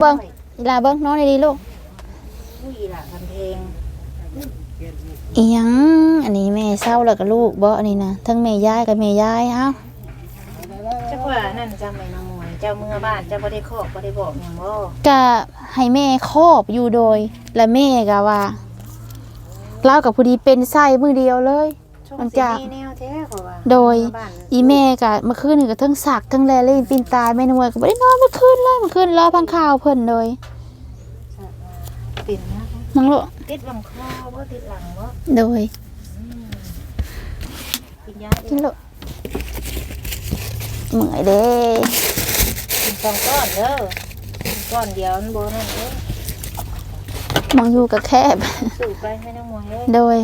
เบิ่งอีลาเบิ่งน้อนดีๆลูกผู้อีหล่ะกันเพลงอีหยัง อันนี้แม่เศร้าแล้วก็ลูกบ่อันนี้นะทั้งแม่ยายกับแม่ยายเอ้าเจ้าว่านั่นจำไม่นางมวยเจ้าเมื่อบ้านเจ้าบ่ได้ขอบบ่ได้บอกหยังบ่ก็ให้แม่ครอบอยู่โดย และแม่ก็ว่าเล่ากับผู้ดีเป็นไส้มือเดียวเลยมันจะมีแนวแท้กว่า โดยเมื่อบ้านอีแม่ก็เมื่อคืนนี่ก็ทั้งสักทั้งแลเล่นปีนตายแม่นวยก็บ่ได้นอนเมื่อคืนเลยเมื่อคืนรอพังข่าวเพิ่นโดยปิ่นนะมังลูกติดลำคอบ่ติดหลังบ่โดยกินยากินลูกเมื่อยเด้กินสองก้อนเด้อกินก้อนเดียวมันบ่นั่นเด้อมองอยู่กับแคบสูบไปให้นางมวยเอ้ยโดย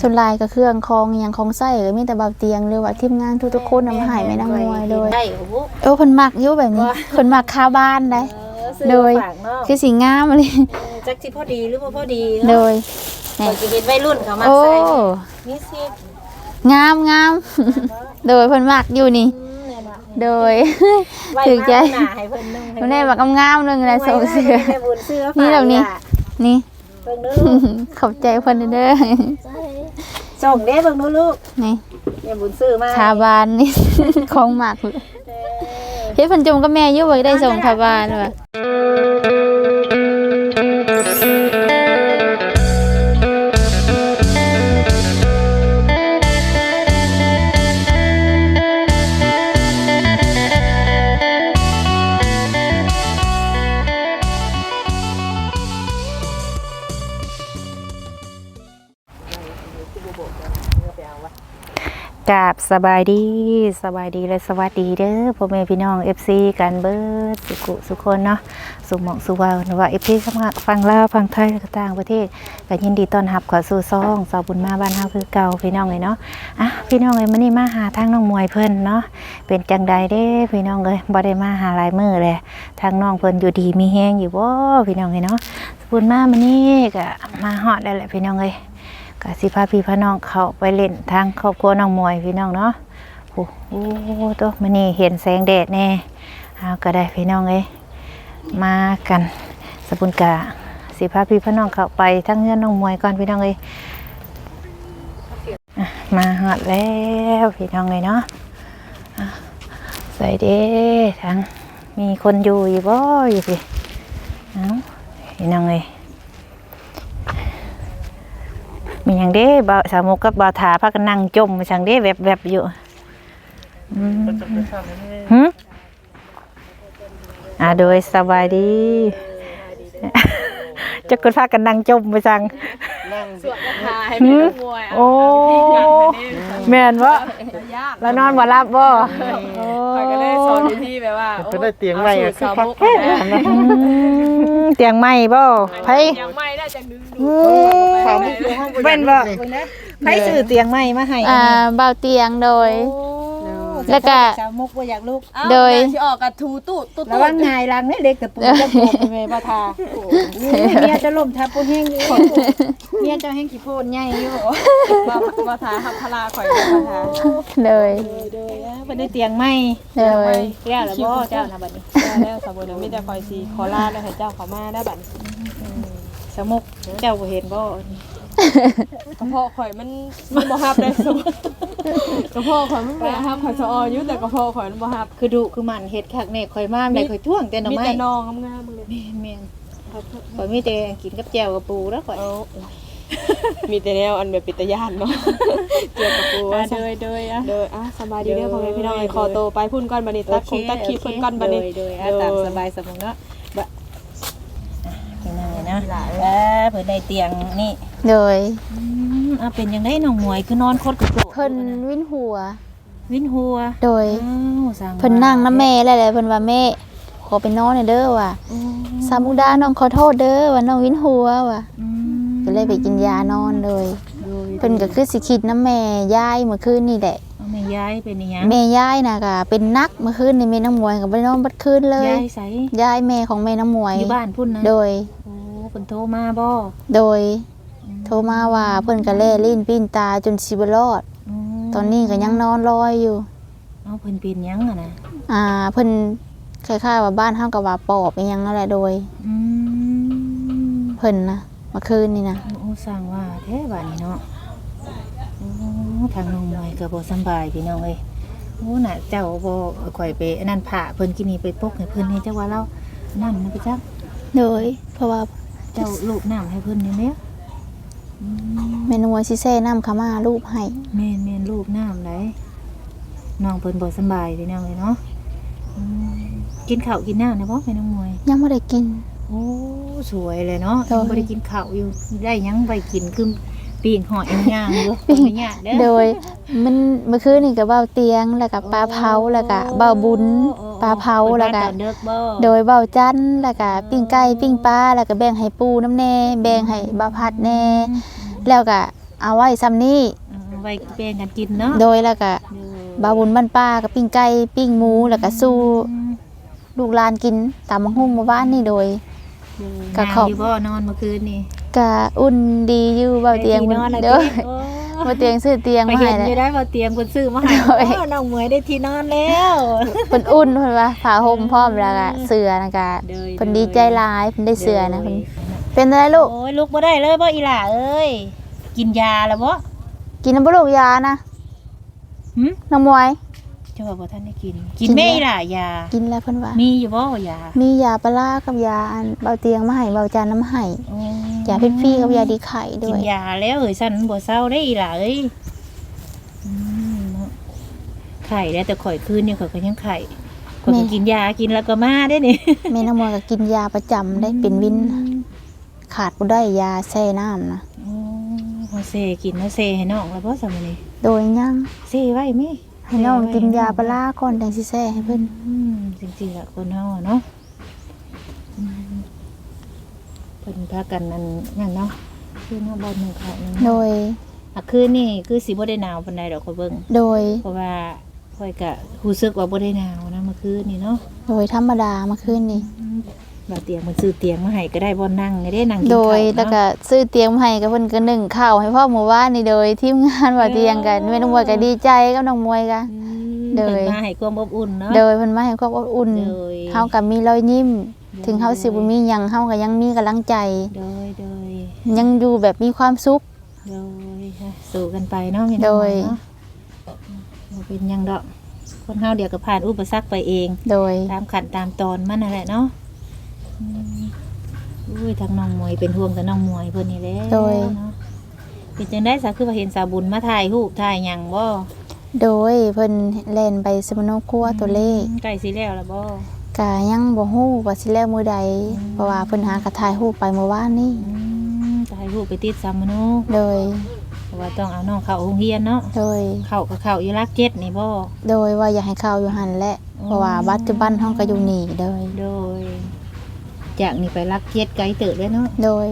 ทุนลายกับเครื่องคองอหย่างของไส้ก็มีแต่เบาเตียงหรือว่าทีมงานทุกๆคนนำมาใหายไม่นางมวยโดยได้โอ้โห เออเพิ่นมักอยู่แบบนี้เพิ่นมักคาบ้านได้ เออซื้อโดยฝากนอกคือสีงามเลยเออจักสิพอดีหรือบ่พอดีโดเนาะยข้อยสิเห็นวัยรุ่นเขามาโอ้ใส่นี่สิงามงามโดยเพิ่นมักอยู่นี่ อืมเนี่ยนะโดย ไว้ถึงใจ มาหน้าให้เพิ่นนึงมันได้บักงามๆนึงนะโซเสือแม่บุญเสื้อนี่ดอกนี้นี่ เบิ่งดูขอบใจเพิ่นเด้อ ส่งเด้เบิ่งดูลูกนี่แม่บุญซื้อมาคาบานนี่ ของมักเลยเออเฮ็ดเพิ่นจมกับแม่อยู่บ่ได้ส่งคาบานว่ะ กาบสบายดีสบายดีและสวัสดีเด้อพ่อแม่พี่น้อง FC กันเบิร์ดสุขุสุคนเนาะสุหมองสุวาวหรือว่า FC สมัครฟังลาวฟังไทยต่างประเทศก็ยินดีต้อนรับขอสู่ซ่องสาวบุญมาบ้านเฮาคือเก่าพี่น้องเลยเนาะอะพี่น้องเอ้ยมื้อนี้มาหาทางน้องมวยเพิ่นเนาะเป็นจังใดเด้พี่น้องเอ้ยบ่ได้มาหาหลายมือเลยทางน้องเพิ่นอยู่ดีมีแฮงอยู่บ่พี่น้องเอ้ยเนาะบุญมามื้อนี้ก็มาฮอดแล้แหละพี่น้องเอ้ย กสิพาพี่พาน้องเขาไปเล่นทางครอบครัวน้องมวยพี่น้องเนาะโอ้โหตัวมันนี่เห็นแสงแดดแน่เอาก็ได้พี่น้องเอ้ยมากันสบุญกาสิพาพี่พาน้องเขาไปทั้งเงื่อนน้องมวยก่อนพี่น้องเอ้ยมาหอดแล้วพี่น้องเอ้ยเนาะใส่เด้ทางมีคนอยู่อยู่บ่อยู่พี่เอาพี่น้องเอ้ย มีอย่างเด้บ่าวสาวมุกกับบ่าวถาพากันนั่งจมมาช่างเด้แวบๆอยู่อืมหึอ่าโดยสบายดีจะกดพากันนั่งจมมาช่างสวดคาถาให้เป็นนักมวยโอ้แม่นบ่แล้วนอนบ่หลับบ่โอ้ข่อยก็เลยสอนวิธีแบบว่าเพิ่นได้เตียงใหม่อะอะคือสาวพักมุกแค่นะนั้นนะอืม เตียงใหม่บ่ไผยังไม่ได้จะดึงดูอืถามมว่าคือห้องเป็นบ่ไผซื้อเตียงใหม่มาให้อ่าเบาเตียงโดย โอ้ แล้วก็สาวมุกบ่อยากลุกโดยที่ออกกับทูตู้ตู้ระตู้วังงายหลังเนี่ยเด็กตะปูจะโปกไปบ่ทาเมียจะล้มทับปูแห้งอยู่เมียเจะแห้งขี้โพนใหญ่อยู่มามาทาฮับพลาข่อยมาทาเลย โดยๆนะเพิ่นได้เตียงใหม่เลยแก้วแล้วบ่เจ้านะบัดนี้แล้วสาวบุญมีแต่คอยสีขอลาแล้วให้เจ้าเขามาได้บัดสาวมุกเจ้าบ่เห็นบ่ กระเพาะข่อยมันมันบ่ฮับได้สุกระเพาะข่อยมันบ่ฮับข่อยจะอออยู่แต่กระเพาะข่อยมันบ่ฮับคือดุคือมันเฮ็ดคักแน่ข่อยมาได้ข่อยท่วงแต่หน่อมีไม้แต่นองงามๆเลยแม่นๆข่อยมีแต่กินกับแจ่วกับปูแล้วข่อยเอามีแต่แนวอันแบบปิตยานเนาะเกี่ยวกับปูอะเดยเดยอะเดยอะสบายดีเด้อพ่อแม่พี่น้องไอ้คอโตไปพุ่นก้อนบันนี้ตัดคงตัดคลิปพุ่นก้อนบันนี้โดยๆอะตามสบายสมองเนาะบะอะเป็นยังไงนะเออเพิ่นได้เตียงนี่ เลยอืมอะเป็นยังไงน้องหมวยคือนอนคดกระโปรงเพิ่นวินหัว วินหัวโดย อ้าวสั่งเพิ่นนั่งน้ำแม่แล้วแหละเพิ่นว่าแม่ ขอไปนอนหน่อยเด้อว่ะอืมสามุกดาน้องขอโทษเด้อว่าน้องวินหัวว่ะอืมก็เลยไปกินยานอนเลยโดยเพิ่นก็คือสิคิดน้ำแม่ยายเมื่อคืนนี่แหละเอาแม่ย้ายเป็นอีหยังแม่ยายน่ะก็เป็นนักเมื่อคืนนี่แม่น้องมวยก็บ่ได้นอนบัดคืนเลย ย้ายใส่ยายแม่ของแม่น้องมวย อยู่บ้านพุ่นนะโดย โอ้เพิ่นโทรมาบ่โดย โทรมาว่าเพิ่นก็แล่ลิ้นปิ้นตาจนสิบ่รอดมตอนนี้ก็ยังนอนลอยอยู่เอาเพิ่นเป็นหยังอะนะอ่าเพิ่นคล้ายๆว่าบ้านเฮากับว่าปอบอีหยังนั่นแหละโดย อืมเพิ่นนะเมื่อคืนนี่นะ โอ้สร้างว่าแท้บ้านนี้เนาะโอ้ทางน้องมวยก็บ่สำบายพี่น้องเอ้ยโอ้น่ะเจ้าบ่ข่อยไปอันนั้นผ่าเพิ่นกินนี่ไปปกให้เพิ่นให้จักว่าเรานั่นนะพี่จักโดย เพราะว่าเจ้าลูกน้ำให้เพิ่นนี่แหละ อืมเมนูสิเซ่น้ำขามารูปให้แม่นแม่นลูกน้ำไหลน้องเพิ่นบ่สำบายพี่น้องเอ้ยเนาะอืมกินข้าวกินน้ำนะบ่แม่น้องมวย ยังไม่ได้กิน โอ้สวยเลยเนาะโดย ยังบ่ได้กินข้าวอยู่ได้หยังไปกินคือปีงหอยย่างๆอยู่ปิ้งบ่ยากเด้อโดยมันเมื่อคืนนี่ก็เบ้าเตียงแล้วก็ปลาเผาแล้วก็เบ้าบุญ ปลาเผาแล้วก็เปิดบ้านตอนเด็กบ่โดยเบ้าจันทร์แล้วก็ปิ้งไก่ปิ้งปลาแล้วก็แบ่งให้ปูน้ำแน่แบ่งให้บาพัดแน่แล้วก็เอาไว้ซ้ำนี้เอาไว้แบ่งกันกินเนาะโดยแล้วก็บาบุญบ้านป้าก็ปิ้งไก่ปิ้งหมูแล้วก็สู้ลูกหลานกินตามมังหุ่งหมู่บ้านนี่โดยก็ก็ขขออบอยู่บ่นอนเมื่อคืนนี่ก็อุ่นดีอยู่เบ้าเตียงได้ที่นอนแล้วเด้อติโอ้เบ้าเตียงซื้อเตียงไปมาเห็ให้นแล้อยู่วได้บ่เตียงเพิ่นซื้อมาให้โดยโอ้น้องหมวยได้ที่นอนแล้ว เพิ่นอุ่นเพิ่นว่าผ้าห่มพร้อมแล้วก็เสื้อนะก็โดยเพิ่นดีใจหลายเพิ่นได้เสื้อนะเพิ่นเป็นอะไรลูก โอ้ยลุกบ่ได้เลยบ่อีหล่าเอ้ยกินยาแล้วบ่กินน้ำบ่ลูกยานะหึน้องมวย เจ้าบ่ทันได้กิน กินกินแม่แล้วอีหล่ายา กินแล้วเพิ่นว่า มีอยู่บ่ยามียาปลาร้ากับยาอันเบาเตียงมาให้เบาจานน้ำให้โอ้ยาพิษฟรีกับยาดีไข่ด้กิวนยยาแล้วเอ้ยสั่นบ่เศร้าได้อีหล่าเอ้ยอืมเนาะไข่แล้วแต่ข่อยคืนนี่ข่อยก็ยังไข่ข่อยก็กินยากินแล้วก็มาได้นี่แม่น้ำมวยก็กินยาประจำได้เป็นวิน ขาดบ่ได้ยาแช่น้ำนะโอ้เฮาเซกินเฮาเซให้น้องแล้วบ่ซั่นมื้อนี้โดยยังเซไว้แม่ ให้น้องกินยาปลาร้าก่อนจังสิแช่ให้เพิ่นอืมจริงๆล่ะคนเฮาอะเนาะอืมเพิ่นพากันนั่นนั่นเนาะคือเนาะบ่หนึงข้าวหนึงโดย อะคืนนี่คือสิบ่ได้หนาวปานใดดอกข่อยเบิ่งโดย เพราะว่าข่อยก็รู้สึกว่าบ่ได้หนาวนะเมื่อคืนนี่เนาะโดยธรรมดาเมื่อคืนนี่ บ่าเตียงมันซื้อเตียงมาให้ก็ได้บ่นั่งก็ได้นั่งกินโดข้าวยแล้วเนาะก็ซื้อเตียงมาให้กับเพิ่นก็นึ่งข้าวให้พ่อหมู่บ้านนี่โดยทีมงานว่าเตียงกันแม่น้องมวยก็ดีใจกับน้องมวยก็อืมโดย เพิ่นมาให้ความอบอุ่นเนาะ โดยเพิ่นมาให้ความอบอุ่นโดย เฮาก็มีรอยยิ้ม ถึงเฮาสิบ่มีหยังเฮาก็ยังมีกำลังใจ โดยโดยยังอยู่แบบมีความสุข โดยค่ะสู้กันไปเนาะแม่น้องโดย เนาะบ่เป็นหยังดอก คนเฮาเดี๋ยวก็ผ่านอุปสรรคไปเอง โดย ตามขั้นตามตอนมันนั่นแหละเนาะ อืมอุ้ยทางน้องมวยเป็นห่วงกับน้องมวยเพิ่นนี่แหละโดย เนาะเป็นจังได้สักคือว่าเห็นสาวบุญมาถ่ายรูปถ่ายหยังบ่โดยเพิ่นเล่นไปสมโนครัวตัวเลขใกล้สิแล้วล่ะบ่ก็ยังบ่ฮู้ว่าสิแล้วมื้อใดเพราะว่าเพิ่นหากระถ่ายรูปไปเมื่อวานนี้อืมถ่ายรูปไปติดซัมมโนโดย เพราะว่าต้องเอาน้องเข้าโรงเรียนเนาะโดย เข้าก็เข้าอยู่รักเจ็ดนี่บ่ โดยว่าอยากให้เข้าอยู่หั่นแหละเพราะว่าปัจจุบันเฮาก็อยู่นี่โดยโดย จากนี่ไปรักเจ็ดไกลเติบเลยเนาะโดย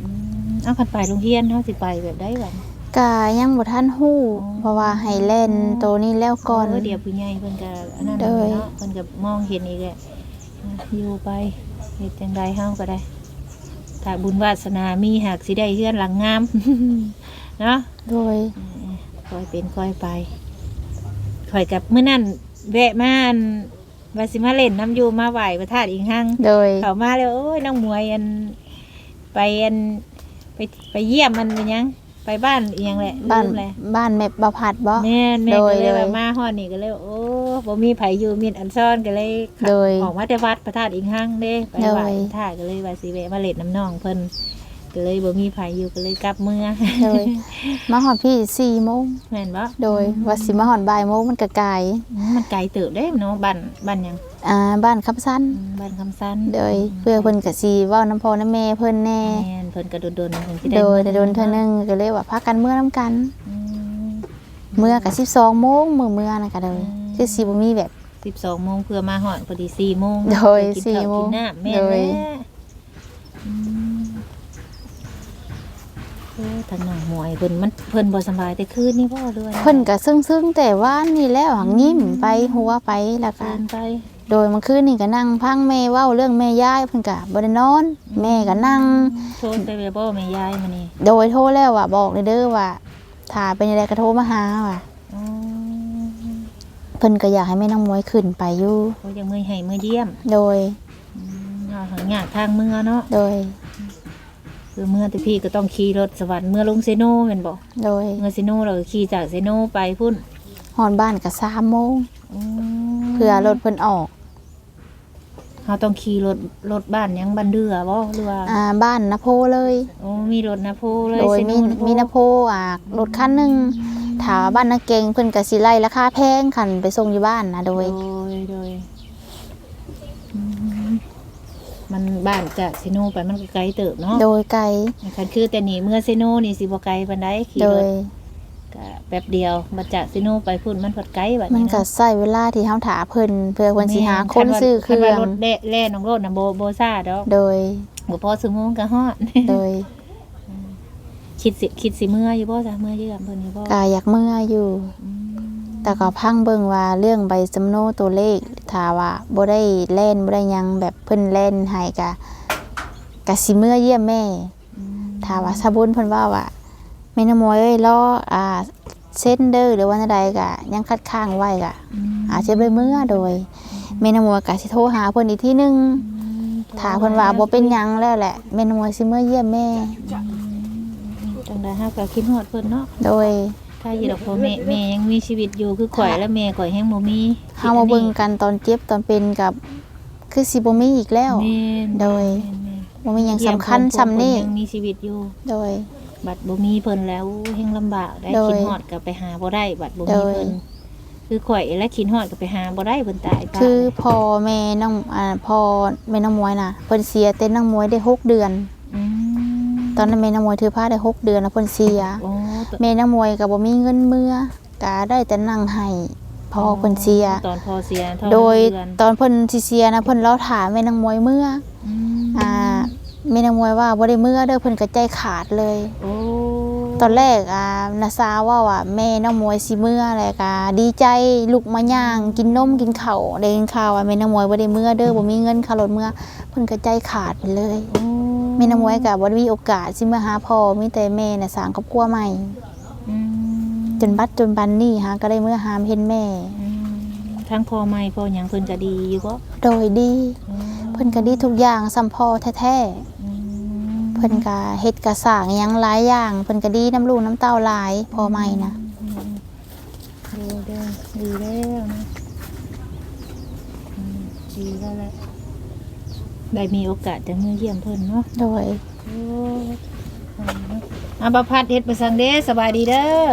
อืมเอาคันไปโรงเรียนเฮาสิไปแบบใดบัดก็ยังบ่ทันฮู้เพราะว่าให้เล่นตัวนี้แล้วก่อนเออเดี๋ยวผู้ใหญ่เพิ่นก็อันนั้นโดยเนาะเพิ่นก็มองเห็นอีกแหละอยู่ไปเฮ็ดจังไดเฮาก็ได้ถ้าบุญวาสนามีหากสิได้เฮือนหลังงาม เนาะ โดย ค่อยเป็นค่อยไปค่อยกับมื้อนั้นแวะมาอัน ว่าสิมาเล่นน้ำอยู่มาไหวพระธาตุอิงหังโดย เขามาแล้วโอ้ยน้องมวยอันไปอันไปไปเยี่ยมมันเป็นหยังไปบ้านอีหยังแหละบ้านลืมแหละบ้านแม่บ่พัดบ่ แม่นแม่โดก็ยเลยโดยว่ามาฮอดนี่ก็เลยโอ้บ่มีไผอยู่มีอันซ่อนก็เลยขับโดยออกมาแต่วัดพระธาตุอิงหังเด้ไปไหว้โดย พระธาตุก็เลยว่าสิแวะมาเล่นน้ำน้องเพิ่น ก็เลยบ่มีไผอยู่ก็เลยกลับเมืองโดยมาฮอดพี่4โมงแม่นบ่โดยว่าสิมาฮอดบ่ายโมงมันก็ไกลอืมมันไกลเติบเด้เนาะบ้านบ้านหยังอ่าบ้านคำสั้นอืมบ้านคำสันโดยเพื่อเพิ่นก็สิเว้าน้ำพ่อน้ำแม่เพิ่นแน่แม่นเพิ่นก็โดนๆเพิ่นสิได้โดยแต่โดนเทื่อนึงก็เลยว่าพากันเมื่อนํกันอืมเมื่อก็12โมงมื้อเมื่อน่ะก็เลยอืมคือสิบ่มีแบบสิบสองโมงเพื่อมาหอดพอดีสี่โมงโดยกินสี่ข้าวโมงกินน้ำแม่โดแม่ ย อืมโอ้ทางหนองหมวยเพิ่นมันเพิ่นบ่สำบายแต่คืนนี่บ่ด้วยเพิ่นก็ซึ้งๆแต่ว่านี่แล้วหังยิ้มไปหัวไปแล้วก็เกินไปโดยเมื่อคืนนี่ก็นั่งพังแม่เว้าเรื่องแม่ยายเพิ่นก็บ่ได้นอน แม่ก็นั่ง โทษไปเลยบ่แม่ยายมานี่โดยโทรแล้วว่าบอกเลยเด้อว่าถ้าเป็นอะไรก็โทรมาหาว่ะอ๋อเพิ่นก็อยากให้แม่น้องมวยขึ้นไปอยู่โอ้ยังมือให้มือเยี่ยมโดยอืมเอาหางยากทางเมื่อเนาะโดย คือเมื่อแต่พี่ก็ต้องขี่รถสวรรค์เมื่อลงเซโนแม่นบ่โดยเมื่อเซโนเราก็ขี่จากเซโนไปพุ่นฮอนบ้านก็3โมงอืมเพื่อรถเพิ่นออกเราต้องขี่รถรถบ้านหยังบันเดือบ่หรือว่าอ่าบ้านนะโพเลยโอ้มีรถนะโพเลยโดยเซโมีมีนะโพอ่ารถคันหนึงถามว่าบ้านนาเกงเพิ่นก็สิไล่ราคาแพงคันไปส่งอยู่บ้านนะโดโดย ยโดยอืม มันบ้านจากเซโนไปมันก็ไกลเติบเนาะโดยไกลคันคือแต่นี่เมื่อเซโนนี่สิบ่ไกลปานใดขี่โดรยถก็แป๊บเดียวมาจากเซโนไปพุ่นมันพอดไกลบัดมันนี้ก็นะใช้เวลาที่เฮาถาเพิ่นเพื่อเพิ่นสิหาคนแม่ซื้อเคคันรื่ว่าองรถแล่แล่น้องรถน่ะบ่บ่ซ่าดอกโดยบ่พอสมงก็ฮอด โดยคิดสิคิดสิเมื่ออยู่บ่จ้ะเมื่อเยือมเพิ่นอยู่บ่ก็อยากเมื่ออยู่อืม แต่ก็พังเบิ่งว่าเรื่องใบสำโนตัวเลขถ้าว่าบ่ได้เล่นบ่ได้หยังแบบเพิ่นเล่นให้ก็ก็สิเมื่อเยี่ยมแม่อืมถ้าว่าสะบุญเพิ่นว่าว่าแม่นำมวยเอ้ยรออ่าเซ็นเด้อหรือว่าใดก็ยังคัดค้างไว้ก็อืมอาจจะไปเมื่อโดยแม่นำมวยก็สิโทรหาเพิ่นอีกทีหนึงถ้าเพิ่นว่าบ่เป็นหยังแล้วแหละแม่นำมวยสิเมื่อเยี่ยมแม่จังได๋ฮะก็คิดฮอดเพิ่นเนาะโดย ถ้าอยู่ดอกพ่อแม่แม่ยังมีชีวิตอยู่คือข่อยและแม่ข่อยแฮงบ่มีเฮามาเบิ่งกันตอนเจ็บตอนเป็นกับ คือสิบ่มีอีกแล้ว แม่นโดย แม่นบ่มีหยังๆสำคัญซำนี้เยี่ยมเพิ่ยังมีชีวิตอยู่ โดย บัดบ่มีเพิ่นแล้วแฮงลำบากได้โดยคิดฮอดก็ไปหาบ่ได้ บัดบ่โดมียเพิ่นคือข่อยและคิดฮอดก็ไปหาบ่ได้เพิ่นตายไปคือพ่อแม่น้องอ่าพ่อแม่น้องมวยน่ะเพิ่นเสียเต้นน้องมวยได้หกเดือน มตอนนั้นแม่น้องมวยถือผ้าได้หกเดือนแล้วเพิ่นเสีย โอ้ต แม่น้องมวยก็บ่มีเงินเมื่อก็ได้แต่นั่งให้พ่อเพิ่นเสีย ตอนพอเสียเท่าโดยเดือนตอนเพิ่นสิเสียนะเพิ่นเล่าถามแม่น้องมวยเมื่ออืมอ่าแม่น้องมวยว่าบ่ได้เมื่อเด้อเพิ่นก็ใจขาดเลย โอ้ตอนแรกอ่านาซาว่าว่าแม่น้องมวยสิเมื่อแล้วก็ดีใจลุกมาย่างกินนมกินข้าวได้ยินข่าวว่าแม่น้องมวยบ่ได้เมื่อเด้อบ่มีเงินค่ารถเมื่อเพิ่นก็ใจขาดไปเลย โอ้แม่น้องมวยก็บ่ได้มีโอกาสสิมาหาพ่อมีแต่แม่น่ะสร้างครอบครัวใหม่ อืมจนบัดจนบันนี้หาก็ได้เมื่อหามเห็นแม่ อืมทั้งพ่อใหม่พ่อหยังเพิ่นก็ดีอยู่บ่โดยดี อืมเพิ่นก็ดีทุกอย่างสัมพ่อแท้อืมๆเพิ่นก็เฮ็ดกระสร้างหยังหลายอย่างเพิ่นก็ดีน้ำลูกน้ำเต้าหลายพ่อใหม่นะดีเด้อดีแล้วนะอืมดีแล้วแหละ ได้มีโอกาสจะมาเยี่ยมเพิ่นเนาะโดยโอ้อาบพัดเฮ็ดไปสั่งเด้สบายดีเด้อ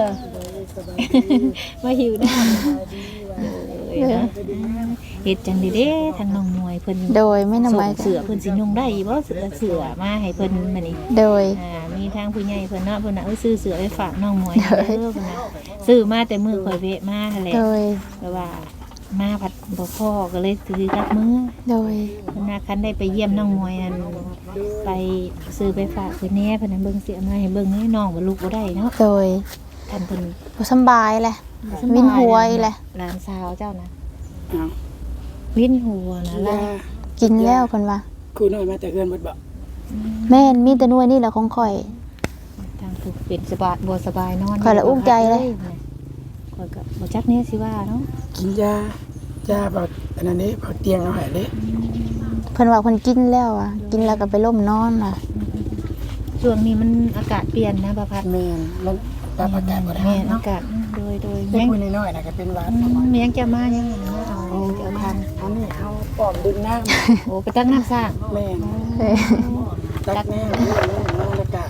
มาหิวน้ำเลยนะเฮ็ดจังดีเด้ทางน้องมวยเพิ่นโดยไม่นำส่ไม้งเสือเพิ่นสินุ่งได้บ่เสือเสือมาให้เพิ่นมานี่โดยอ่ามีทางผู้ใหญ่เพิ่นเนาะเพิ่นน่ะเอ้ยซื้อเสือไปฝากน้องมวยเด้อเพิ่นน่ะซื้อมาแต่มือข่อยเวะมาหั่นแหละโดยแต่ว่า มาผัดบ่พอก็เลยซื้อกลับมือโดยเพิ่นน่ะคันได้ไปเยี่ยมน้องมวยอันไปซื้อไปฝากเพิ่นแหน่เพิ่นน่ะเบิ่งเสียมาให้เบิ่งให้น้องบ่ลูกบ่ได้เนาะโดยท่านเพิ่นบ่สำบายแหละบ่สำบายวินหัวอีแหละหลานสาวเจ้านะเอาวินหัวนะยาล่ะกินแล้วเพิ่นว่าครูน้อยมาแต่เอื้อนหมดบ่แม่นมีแต่หน่วยนี่แหละของข่อยทางถูกเป็นสบายบ่สบายนอนข้อยละอุ้มใจเลย ข้อยก็บ่จักแน่สิว่าเนาะกินยายาเบาอันนั้นนี้เบาเตียงเอาให้เด้เพิ่นว่าเพิ่นกินแล้วอะ กินแล้วก็ไปล่มนอนอะช่วงนี้มันอากาศเปลี่ยนนะประพัดแม่นมันปรับอากาศบ่ได้แม่อาเนาะกาศโดยโดยเด็กยังผู้น้อยๆน่ะก็เป็นหวัดอืประมาณมยังจะมายังไงนะเอายังจะเอาทานอันนี้เอาป้อมดึงน้ำโอ้ไปตั้งน้ำสร้างแม่นเอ้ยตักแน่เรื่องนี้แล้วก็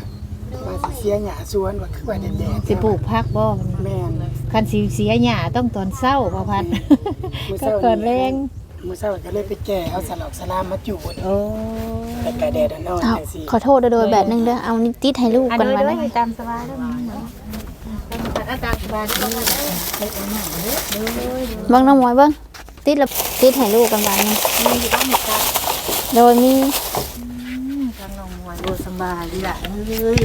ว่าสิเสียหญ้าสวนว่าคือว่าแดดๆสิปลูกพักบ่แม่น คันสีเสียหญ้าต้องตอนเศร้าประพัดมื้อก็เช้าเกิดแรงมื้อเช้าก็เลยไปแก่เอาสลอกสลามมาจูดโอ้แล้วก็แดดอ่อนเอาๆจังซี่ขอโทษโดยๆแบบนึงเด้อเอานี่ติดให้ลูกอันกันโดยมาโดนะยตามสบายแล้วมันเหมือนอาจารย์สบายดีเบิ่งน้องมวยเบิ่งติดแล้วติดให้ลูกกันบาดนี้มีอยู่บ้างจ้ะโดยมีทางน้องมวยดูสบายดีละเอ้ย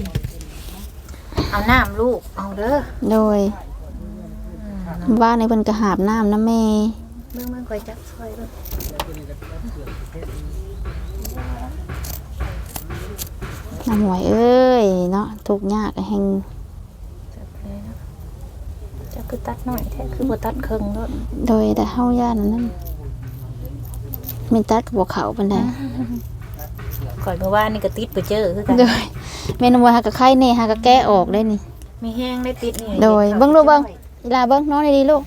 เอาน้ำลูกเอาเด้อโดย บ้านในเพิ่นก็หาบน้ำนะแม่เมื่อมันคอยจับซอยด้วยน้ำหวยเอ้ยเนาะทุกข์ยากแห่งจับเลยนะจับคือตัดหน่อยแท้คือบ่ตัดครึ่งเนาะโดยแต่เฮาย่านนั้นมีตัดกับบ่เขาปานใดก่อนเมื่อวานนี่ก็ติดไปเจอคือกันโดยแม่นำว่าหากะไข่แน่หากะแก้ออกได้นี่มีแห้งได้ติดนี่โดยเบิ่งลูกเบิ่ง อีหลาเบิ่งนอนดีๆลูก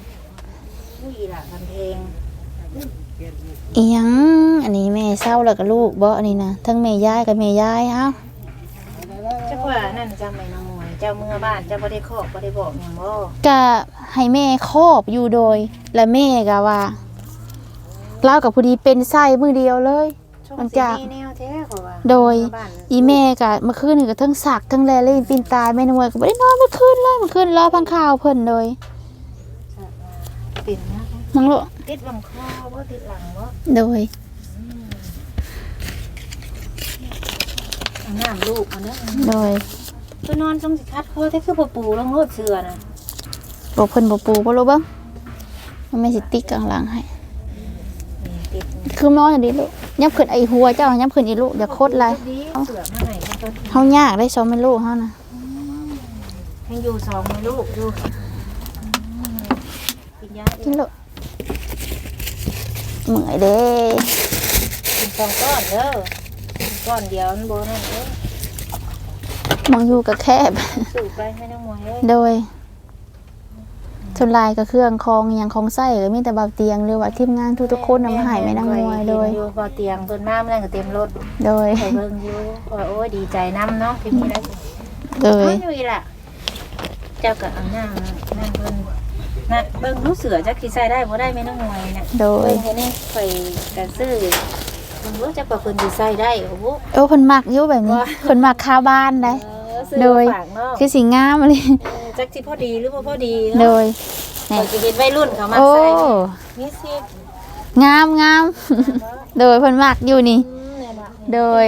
อุ้ยล่ะกันเพลงอีหยังอันนี้แม่เศร้าแล้วกับลูกบ่อันนี้นะทั้งแม่ยายกับแม่ยายเอ้าจักว่านั่นจำไม่นางมวยเจ้าเมื่อบ้านเจ้าบ่ได้ขอบบ่ได้บอกหยังบ่ก็ให้แม่ครอบอยู่โดย และแม่ก็ว่าเล่ากับพอดีเป็นไส้มือเดียวเลยมันจากช่วงสิมีแนวแท้ขอว่า โดยเมื่อบ้านอีแม่ก็เมื่อคืนนี่ก็ทั้งสักทั้งแลเล่นปีนตายแม่นวยก็บ่ได้นอนเมื่อคืนเลยเมื่อคืนรอพังข่าวเพิ่นเลยปิ่นนะมังลูกติดลำคอบ่ติดหลังบ่โดยเอาน้ำลูกเอาเด้อโดยตัวนอนทรงสิคัดคอแท้คือบ่ปูลงโลดเสือน่ะบอกเพิ่นบ่ปูบ่รู้เบิ่งมันไม่สิติ๊กกลางหลังให้นี่ติดคือนอนอย่างนี้ลูก ยับขึ้นไอ้หัวเจ้ายับขึ้นอีลูกอย่าโคตรเลยดีเสือมาให้มันก็เฮายากได้ซ้อมเป็นลูกเฮานะยังอยู่สองมือลูกอยู่กินยากินลูกเมื่อยเด้กินสองก้อนเด้อกินก้อนเดียวมันบ่นั่นเด้อมองอยู่กับแคบสูบไปให้น้องมวยเอ้ยโดย ส่วนลายกับเครื่องคองอหย่างของไส้ก็มีแต่เบาเตียงหรือว่าทีมงานทุกๆคนนำมาใหายไม่นางมวยโดยอยู่บ่เตียงเพิ่นมาเมื่อนั้นก็เต็มรถโดยไปเบิ่งอยู่ว่าโอ้ยดีใจนํเนาะที่มีได้โดยเอาอยู่อีล่ะเจ้าก็เอาหน้านั่นเพิ่นนะเบิ่งรู้เสือจักสิใส่ได้บ่ได้แม่น้องมวยน่ะโดยเบิ่งให้นี่ไปกันซื้อเบิ่งรู้จักว่าเพิ่นสิใส่ได้โอ้โหโอ้เพิ่นมักอยู่แบบนี้เพิ่นมักคาบ้านได้เออซื้อโดยมาฝากเนาะคือสิงามเลยเออ จักสิพอดีหรือบ่พอดีโดเนาะยข่อยสิเห็นวัยรุ่นเขามาโอ้ใส่นี่สิงามงามโดยเพิ่นมักอยู่นี่ อืมเนี่ยน่ะโดย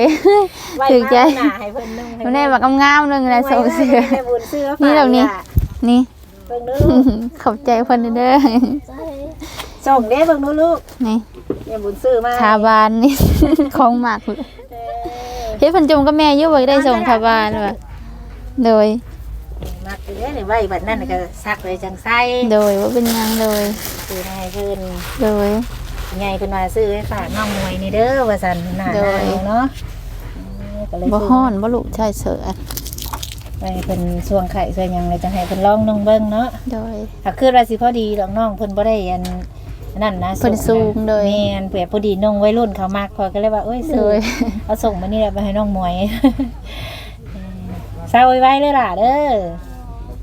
ไว้ถึงใจ มาหน้าให้เพิ่นนุ่งให้เพิ่นได้บักงามๆนึงนะส่งเสื้อให้บุญเสื้อนี่ฝากแบบนี้ล่ะนี่ เบิ่งดูขอบใจเพิ่นเด้อส่งเด้เบิ่งดูลูกนี่เนี่ยบุญซื้อมาคาบานนี่ ของหมักเออเฮ็ดเพันจุมก็แม่อยู่บ่ได้ส่งคาบานว่ะโดย มักอยู่เด้หรือไว้บัดนั้นก็ซักเลยจังไสโดยว่าเป็นหยังโดยซื้อมาให้เพิ่นโดย ใหญ่เพิ่นว่าซื้อให้ฝากน้องมวยนี่เด้อว่าซั่นหน้าโดยหนาวเนาะเออก็เลยบ่ซื้อฮ้อนบ่ลูกใช่เสือไปเพิ่นช่วงไข่ส่วนหยังเลยจังให้เพิ่นลองน้องเบิ่งเนาะ โดย ถ้าคือว่าสิพอดีดอกน้องเพิ่นบ่ได้อันนั่นนะเพิ่นสูงเลย แม่นเปรียบพอดีน้องวัยรุ่นเขามากพอยก็เลยว่าเอ้ยโดซื้อย เอาส่งมานี่แหละไปให้น้องมวยเออ เศร้าไว้ๆเลยล่ะเด้อ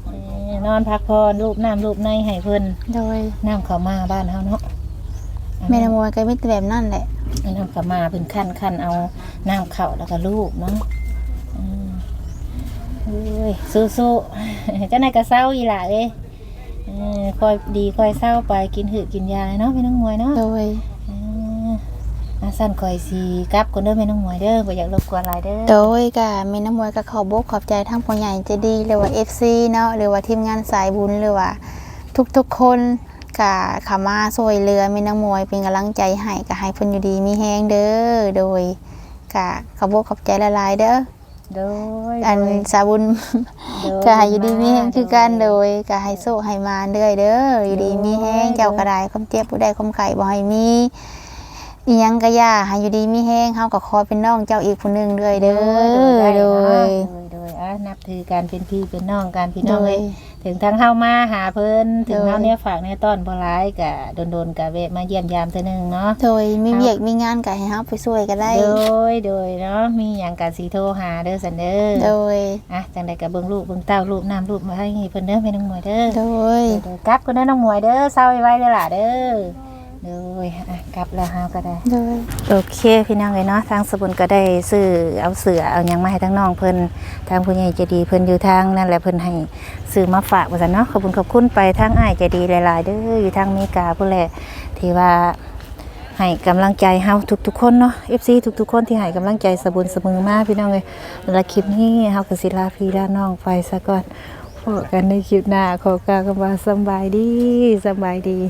เออนอนพักผ่อนรูปน้ำรูปในให้เพิ่นโดยน้ำเขามาบ้านเฮาเนาะแม่นำมวยก็มีแต่แบบนั้นแหละเอาน้ำเขามาเพิ่นคั่นคั่นเอาน้ำเข้าแล้วก็ลูกเนาะอืมเอ้ยสู้ๆ เจ้านายก็เศร้าอีหล่ะเอ้ยเออคอยดีคอยเศร้าไปกินหืดกินยาเนาะพี่น้องมวยเนาะ โดยอ่าอา สั้นคอยสีกลับคนเด้อแม่น้องหมวยเด้อบ่อยากรบกวนหลายเด้อโดยก็แม่น้ำมวยก็ขอบอกขอบใจทั้งผู้ใหญ่ใจดีหรือว่า FC เนาะหรือว่าทีมงานสายบุญหรือว่า ทุกๆคนก็เขามาช่วยเหลือแม่นางมวยเป็นกำลังใจให้ก็ให้เพิ่นอยู่ดีมีแฮงเด้อโดยก็ขอบอกขอบใจหลายๆเด้อโดยอันสาบุญ โก็ให้อยู่ดีมีแห้งคือกันโดยก็ให้โซให้มาเรื่อยเด้ออยู่ดีมีแห้งเจ้ากระไดความเจ็บผู้ใดความไข่บ่ให้มี อีหยังก็ย่าให้อยู่ดีมีแห้งเฮาก็ขอเป็นน้องเจ้าอีกผู้หนึงเด้อเด้อได้โดเนาะยโดย โดยอะนับถือการเป็นพี่เป็นน้องการพี่โดน้องยเอ้ยถึงทางเฮามาหาเพิ่นถึงโดยเฮาเนี่ยฝากเนี่ยต้อนบ่หลายก็โดนๆก็แวะมาเยี่ยมยามเทื่อนึงเนาะ โดยมีเวียกมีงานก็ให้เฮาไปช่วยก็ได้ โดยโดยเนาะมีหยังก็สิโทรหาเด้อซันเด้อโดยอะจังไดก็เบิ่งลูกเบิ่งเต้ารูปน้ำรูปมาให้เพิ่นเด้อแม่น้องหมวยเด้อโดยเดี๋ยวกลับก็ได้อน้องหมวยเด้อเศร้าไว้ๆเด้อล่ะเด้อ เด้ออะกลับแล้วฮาก็ได้โดยโอเคพี่น้องเลยเนาะทางสบุนก็ได้ซื้อเอาเสือเอาหยังมาให้ทั้งน้องเพิ่นทางผู้ใหญ่ใจดีเพิ่นอยู่ทางนั่นแหละเพิ่นให้ซื้อมาฝากว่าซั่นเนาะขอบคุณขอบคุณไปทางอ้ายใจดีหลายๆเด้ออยู่ทางอเมริกาพุ่นแหละที่ว่าให้กำลังใจเฮาทุกๆคนเนาะ FC ทุกๆคนที่ให้กำลังใจสบุนเสมอมาพี่น้องเลยและคลิปนี้เฮาก็สิลาพี่ลาน้องไปซะก่อนพบกันในคลิปหน้าขอกล่าวคำว่าสำบายดีสำบายดี